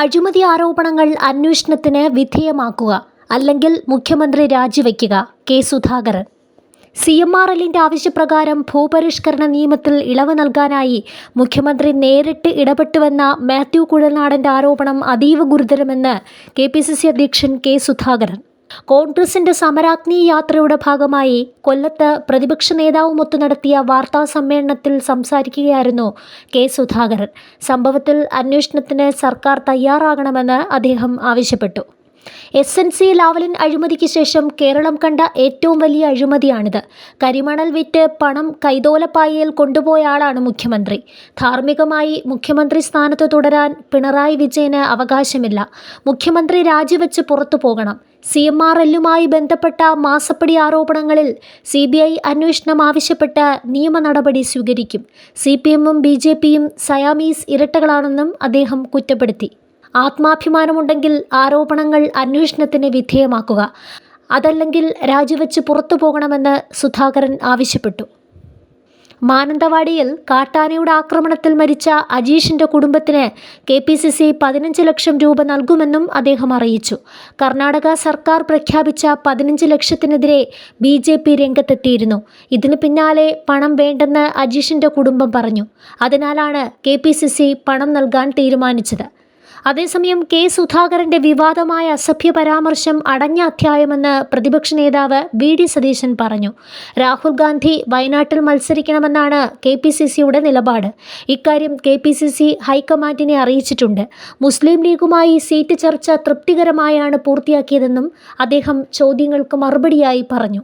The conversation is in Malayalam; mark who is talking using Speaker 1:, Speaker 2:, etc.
Speaker 1: അഴിമതി ആരോപണങ്ങൾ അന്വേഷണത്തിന് വിധേയമാക്കുക അല്ലെങ്കിൽ മുഖ്യമന്ത്രി രാജിവെക്കുക K Sudhakaran. C M R എല്ലിന്റെ ആവശ്യപ്രകാരം ഭൂപരിഷ്കരണ നിയമത്തിൽ ഇളവ് നൽകാനായി മുഖ്യമന്ത്രി നേരിട്ട് ഇടപെട്ടുവെന്ന മാത്യു കുഴൽനാടന്റെ ആരോപണം അതീവ ഗുരുതരമെന്ന് കെ പി സി സി അധ്യക്ഷൻ കെ സുധാകരൻ. കോൺഗ്രസിന്റെ സമരാഗ്നി യാത്രയുടെ ഭാഗമായി കൊല്ലത്ത് പ്രതിപക്ഷ നേതാവുമൊത്ത് നടത്തിയ വാർത്താ സമ്മേളനത്തിൽ സംസാരിക്കുകയായിരുന്നു കെ സുധാകരൻ. സംഭവത്തിൽ അന്വേഷണത്തിന് സർക്കാർ തയ്യാറാകണമെന്ന് അദ്ദേഹം ആവശ്യപ്പെട്ടു. എസ് എൻ സി ലാവലിൻ അഴിമതിക്ക് ശേഷം കേരളം കണ്ട ഏറ്റവും വലിയ അഴിമതിയാണിത്. കരിമണൽ വിറ്റ് പണം കൈതോലപ്പായയിൽ കൊണ്ടുപോയ ആളാണ് മുഖ്യമന്ത്രി. ധാർമ്മികമായി മുഖ്യമന്ത്രി സ്ഥാനത്ത് തുടരാൻ പിണറായി വിജയന് അവകാശമില്ല. മുഖ്യമന്ത്രി രാജിവെച്ച് പുറത്തു പോകണം. സി എം ആർ എല്ലുമായി ബന്ധപ്പെട്ട മാസപ്പടി ആരോപണങ്ങളിൽ സി ബി ഐ അന്വേഷണം ആവശ്യപ്പെട്ട് നിയമ നടപടി സ്വീകരിക്കും. സി പി എമ്മും ബി ജെ പിയും സയാമീസ് ഇരട്ടകളാണെന്നും അദ്ദേഹം കുറ്റപ്പെടുത്തി. ആത്മാഭിമാനമുണ്ടെങ്കിൽ ആരോപണങ്ങൾ അന്വേഷണത്തിന് വിധേയമാക്കുക. അതല്ലെങ്കിൽ രാജിവെച്ച് പുറത്തു പോകണമെന്ന് സുധാകരൻ ആവശ്യപ്പെട്ടു. മാനന്തവാടിയിൽ കാട്ടാനയുടെ ആക്രമണത്തിൽ മരിച്ച അജീഷിന്റെ കുടുംബത്തിന് കെ പി സി സി പതിനഞ്ച് ലക്ഷം രൂപ നൽകുമെന്നും അദ്ദേഹം അറിയിച്ചു. കർണാടക സർക്കാർ പ്രഖ്യാപിച്ച പതിനഞ്ച് ലക്ഷത്തിനെതിരെ ബി ജെ പി രംഗത്തെത്തിയിരുന്നു. ഇതിന് പിന്നാലെ പണം വേണ്ടെന്ന് അജീഷിന്റെ കുടുംബം പറഞ്ഞു. അതിനാലാണ് കെ പി സി സി പണം നൽകാൻ തീരുമാനിച്ചത്. അതേസമയം കെ സുധാകരന്റെ വിവാദമായ അസഭ്യ പരാമർശം അടഞ്ഞ അധ്യായമെന്ന് പ്രതിപക്ഷ നേതാവ് വി ഡി സതീശൻ പറഞ്ഞു. രാഹുൽ ഗാന്ധി വയനാട്ടിൽ മത്സരിക്കണമെന്നാണ് കെ പി സി സിയുടെ നിലപാട്. ഇക്കാര്യം കെ പി സി സി ഹൈക്കമാൻഡിനെ അറിയിച്ചിട്ടുണ്ട്. മുസ്ലിം ലീഗുമായി സീറ്റ് ചർച്ച തൃപ്തികരമായാണ് പൂർത്തിയാക്കിയതെന്നും അദ്ദേഹം ചോദ്യങ്ങൾക്ക് മറുപടിയായി പറഞ്ഞു.